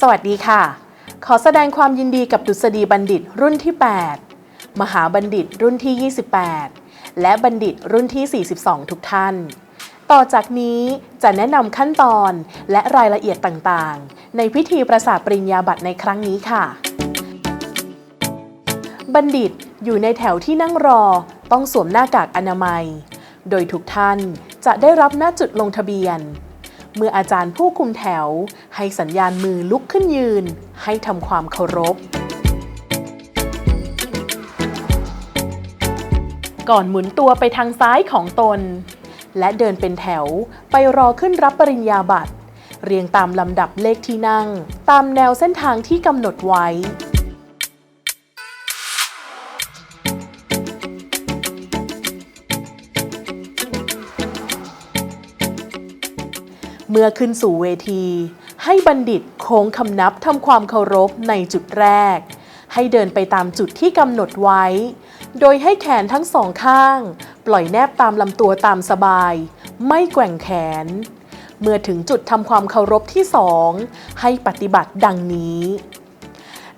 สวัสดีค่ะ ขอแสดงความยินดีกับดุษฎีบัณฑิตรุ่นที่ 8 มหาบัณฑิตรุ่นที่ 28 และบัณฑิตรุ่นที่ 42 ทุกท่าน ต่อจากนี้จะแนะนำขั้นตอนและรายละเอียดต่างๆ ในพิธีประสาทปริญญาบัตรในครั้งนี้ค่ะ บัณฑิตอยู่ในแถวที่นั่งรอต้องสวมหน้ากากอนามัย โดยทุกท่านจะได้รับหน้าจุดลงทะเบียน เมื่ออาจารย์ผู้คุมแถว ให้สัญญาณมือลุกขึ้นยืน ให้ทำความเคารพ ก่อนหมุนตัวไปทางซ้ายของตน และเดินเป็นแถวไปรอขึ้นรับปริญญาบัตร เรียงตามลำดับเลขที่นั่ง ตามแนวเส้นทางที่กำหนดไว้ เมื่อขึ้นสู่เวที ให้บัณฑิตโค้งคำนับทำความเคารพในจุดแรก ให้เดินไปตามจุดที่กำหนดไว้ โดยให้แขนทั้งสองข้าง ปล่อยแนบตามลำตัวตามสบาย ไม่แกว่งแขน เมื่อถึงจุดทำความเคารพที่สองให้ปฏิบัติดังนี้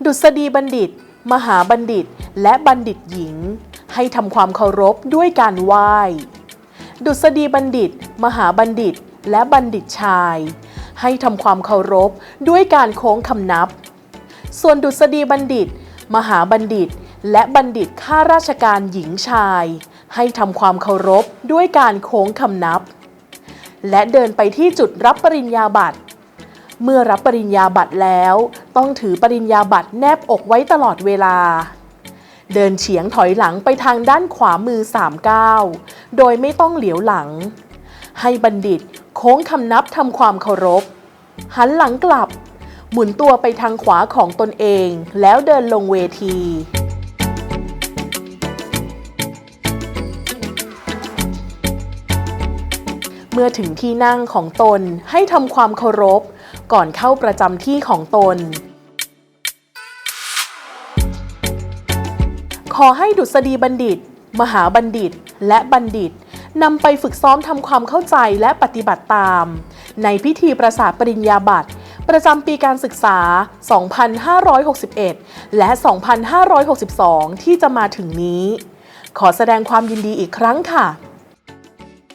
ดุษฎีบัณฑิต มหาบัณฑิต และบัณฑิตหญิง ให้ทำความเคารพด้วยการไหว้ ดุษฎีบัณฑิต มหาบัณฑิต และบัณฑิตชาย ให้ทำความเคารพด้วยการโค้งคำนับ ส่วนดุษฎีบัณฑิต มหาบัณฑิต และบัณฑิตข้าราชการหญิงชาย ให้ทำความเคารพด้วยการโค้งคำนับ และเดินไปที่จุดรับปริญญาบัตร เมื่อรับปริญญาบัตรแล้ว ต้องถือปริญญาบัตรแนบอกไว้ตลอดเวลาเดินเฉียงถอยหลังไปทางด้านขวามือ3ก้าวโดยไม่ต้องเหลียวหลัง ให้บัณฑิตโค้งคำนับทำความเคารพ หันหลังกลับ หมุนตัวไปทางขวาของตนเองแล้วเดินลงเวทีเมื่อถึงที่นั่งของตนให้ทำความเคารพ ก่อนเข้าประจำที่ของตน ขอให้ดุษฎีบัณฑิต มหาบัณฑิต และบัณฑิต นำไปฝึกซ้อมทำความเข้าใจและปฏิบัติตาม ในพิธีประสาทปริญญาบัตรประจำปีการศึกษา 2561 และ 2562 ที่จะมาถึงนี้ ขอแสดงความยินดีอีกครั้งค่ะ